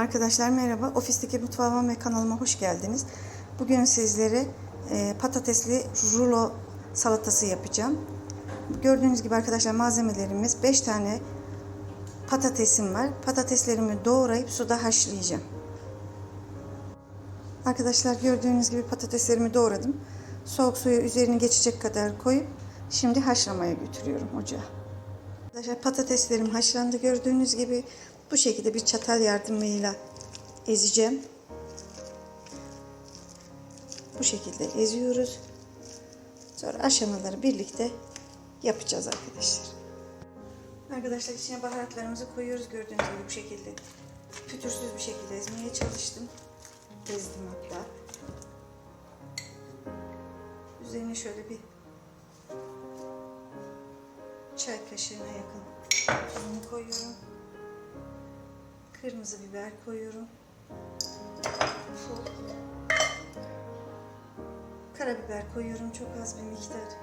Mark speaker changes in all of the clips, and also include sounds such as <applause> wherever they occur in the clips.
Speaker 1: Arkadaşlar merhaba. Ofisteki mutfağıma ve kanalıma hoş geldiniz. Bugün sizlere e, patatesli rulo salatası yapacağım. Gördüğünüz gibi arkadaşlar malzemelerimiz 5 tane patatesim var. Patateslerimi doğrayıp suda haşlayacağım. Arkadaşlar gördüğünüz gibi patateslerimi doğradım. Soğuk suyu üzerine geçecek kadar koyup şimdi haşlamaya götürüyorum ocağa. Arkadaşlar patateslerim haşlandı gördüğünüz gibi bu şekilde bir çatal yardımıyla ezeceğim. Bu şekilde eziyoruz. Sonra aşamaları birlikte yapacağız arkadaşlar. Arkadaşlar içine baharatlarımızı koyuyoruz gördüğünüz gibi bu şekilde. Pütürsüz bir şekilde ezmeye çalıştım. Ezdim hatta. Üzerine şöyle bir çay kaşığına yakın tuzunu koyuyorum. Kırmızı biber koyuyorum. Karabiber koyuyorum çok az bir miktar.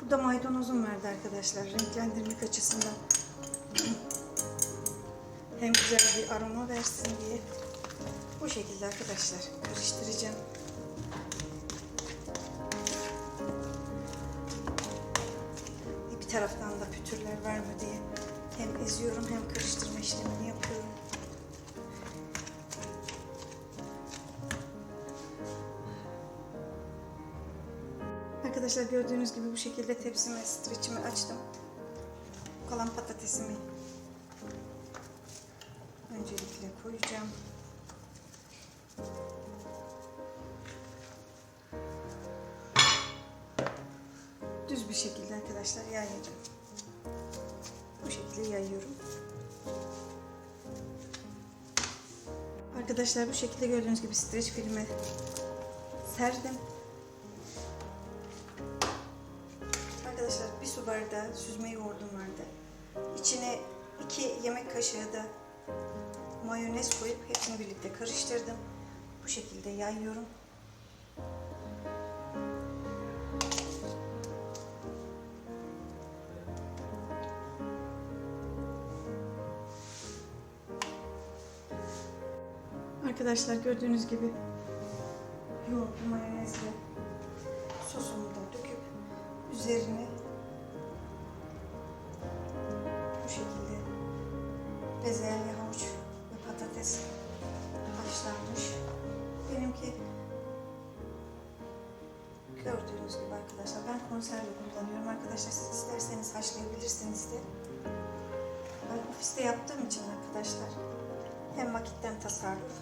Speaker 1: Burada maydanozum vardı arkadaşlar renklendirmek açısından. Hem güzel bir aroma versin diye. Bu şekilde arkadaşlar karıştıracağım. Bir taraftan da pütürler var mı diye hem eziyorum hem karıştırma işlemini yapıyorum. Arkadaşlar gördüğünüz gibi bu şekilde tepsime streçimi açtım. Kalan patatesimi öncelikle koyacağım. Düz bir şekilde arkadaşlar yayacağım. Şekilde yayıyorum. Arkadaşlar bu şekilde gördüğünüz gibi streç filmi serdim. Arkadaşlar bir su bardağı süzme yoğurdum vardı. İçine iki yemek kaşığı da mayonez koyup hepsini birlikte karıştırdım. Bu şekilde yayıyorum. Arkadaşlar gördüğünüz gibi yoğurtlu mayonezle sosumu da döküp üzerine bu şekilde bezelye, havuç ve patates haşlanmış. Benimki gördüğünüz gibi arkadaşlar ben konserve kullanıyorum. Arkadaşlar siz isterseniz haşlayabilirsiniz de. Ben ofiste yaptığım için arkadaşlar hem vakitten tasarruf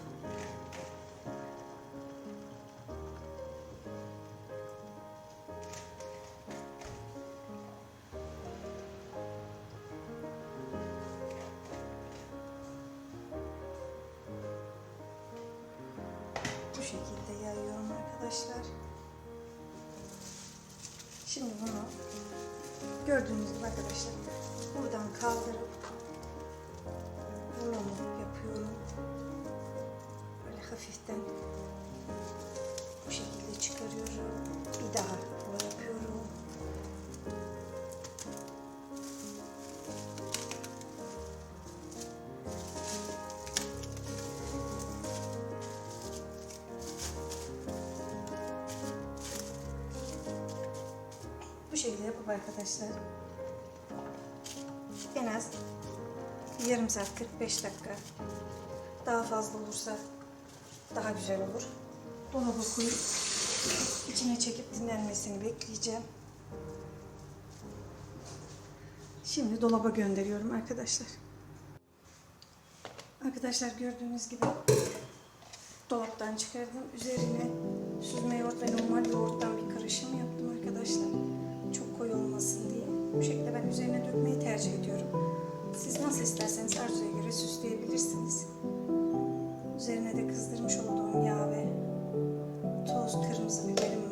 Speaker 1: bu şekilde yayıyorum arkadaşlar. Şimdi bunu gördüğünüz gibi arkadaşlar buradan kaldırıp. Böyle hafiften bu şekilde çıkarıyorum. Bir daha rulo yapıyorum. Bu şekilde yapıp arkadaşlar en az yarım saat 45 dakika daha fazla olursa daha güzel olur. Dolaba koyup içine çekip dinlenmesini bekleyeceğim. Şimdi dolaba gönderiyorum arkadaşlar. Arkadaşlar gördüğünüz gibi dolaptan çıkardım. Üzerine süzme yoğurt ve normal yoğurttan bir karışım yaptım arkadaşlar. Çok koyu olmasın diye. Bu şekilde ben üzerine dökmeyi tercih ediyorum. Siz nasıl isterseniz arzuya göre süsleyebilirsiniz. Üzerine de kızdırmış olduğum yağ ve toz kırmızı biberim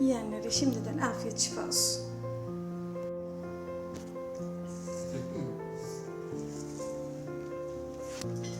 Speaker 1: Yiyenlere şimdiden afiyet şifa olsun. <laughs>